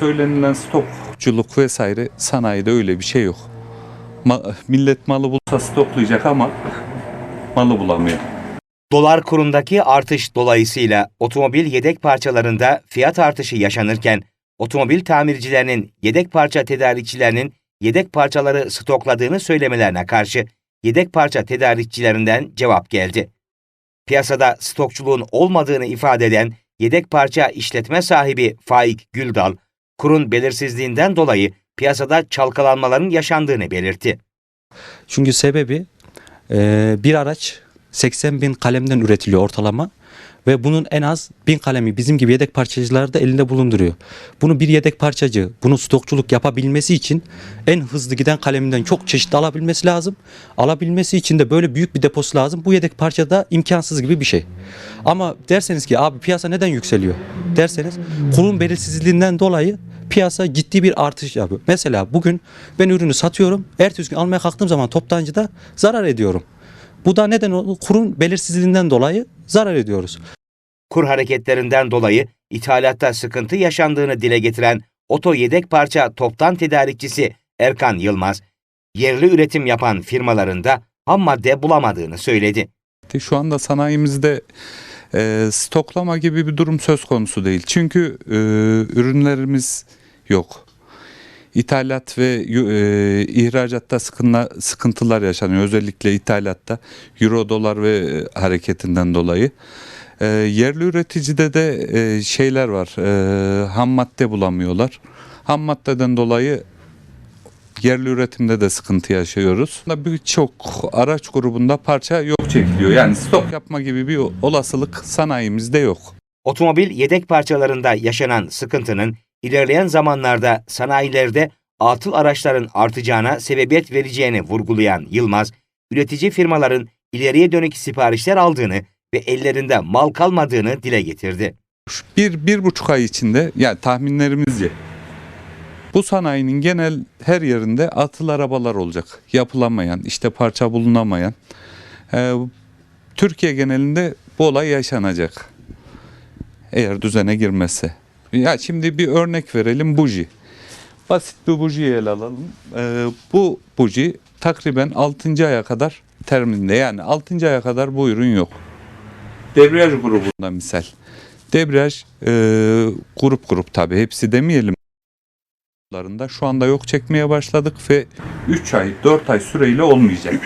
Söylenilen stokçuluk vesaire sanayide öyle bir şey yok. Ma- millet malı bulsa stoklayacak ama malı bulamıyor. Dolar kurundaki artış dolayısıyla otomobil yedek parçalarında fiyat artışı yaşanırken otomobil tamircilerinin yedek parça tedarikçilerinin yedek parçaları stokladığını söylemelerine karşı yedek parça tedarikçilerinden cevap geldi. Piyasada stokçuluğun olmadığını ifade eden yedek parça işletme sahibi Faik Güldal, kurun belirsizliğinden dolayı piyasada çalkalanmaların yaşandığını belirtti. Çünkü sebebi e, bir araç 80 bin kalemden üretiliyor ortalama ve bunun en az bin kalemi bizim gibi yedek parçacılar da elinde bulunduruyor. Bunu bir yedek parçacı bunu stokçuluk yapabilmesi için en hızlı giden kaleminden çok çeşit alabilmesi lazım. Alabilmesi için de böyle büyük bir deposu lazım. Bu yedek parça da imkansız gibi bir şey. Ama derseniz ki abi piyasa neden yükseliyor derseniz kurun belirsizliğinden dolayı piyasa ciddi bir artış yapıyor. Mesela bugün ben ürünü satıyorum. Ertesi gün almaya kalktığım zaman toptancıda zarar ediyorum. Bu da neden? Kurun belirsizliğinden dolayı zarar ediyoruz. kur hareketlerinden dolayı ithalatta sıkıntı yaşandığını dile getiren oto yedek parça toptan tedarikçisi Erkan Yılmaz, yerli üretim yapan firmalarında ham madde bulamadığını söyledi. Şu anda sanayimizde e, stoklama gibi bir durum söz konusu değil. Çünkü e, ürünlerimiz yok. İthalat ve e, ihracatta sıkınla, sıkıntılar yaşanıyor. Özellikle ithalatta euro dolar ve e, hareketinden dolayı. E, yerli üreticide de e, şeyler var. E, ham madde bulamıyorlar. Ham maddeden dolayı yerli üretimde de sıkıntı yaşıyoruz. Birçok araç grubunda parça yok çekiliyor. Yani stok yapma gibi bir olasılık sanayimizde yok. Otomobil yedek parçalarında yaşanan sıkıntının ilerleyen zamanlarda sanayilerde atıl araçların artacağına sebebiyet vereceğini vurgulayan Yılmaz, üretici firmaların ileriye dönük siparişler aldığını ve ellerinde mal kalmadığını dile getirdi. Bir, bir buçuk ay içinde yani tahminlerimizce bu sanayinin genel her yerinde atıl arabalar olacak. Yapılamayan, işte parça bulunamayan. Ee, Türkiye genelinde bu olay yaşanacak. Eğer düzene girmezse. Ya şimdi bir örnek verelim buji. Basit bir bujiyi ele alalım. Ee, bu buji takriben 6. aya kadar terminde yani 6. aya kadar bu ürün yok. Debriyaj grubunda misal. Debriyaj e, grup grup tabi hepsi demeyelim. Şu anda yok çekmeye başladık ve 3 ay 4 ay süreyle olmayacak.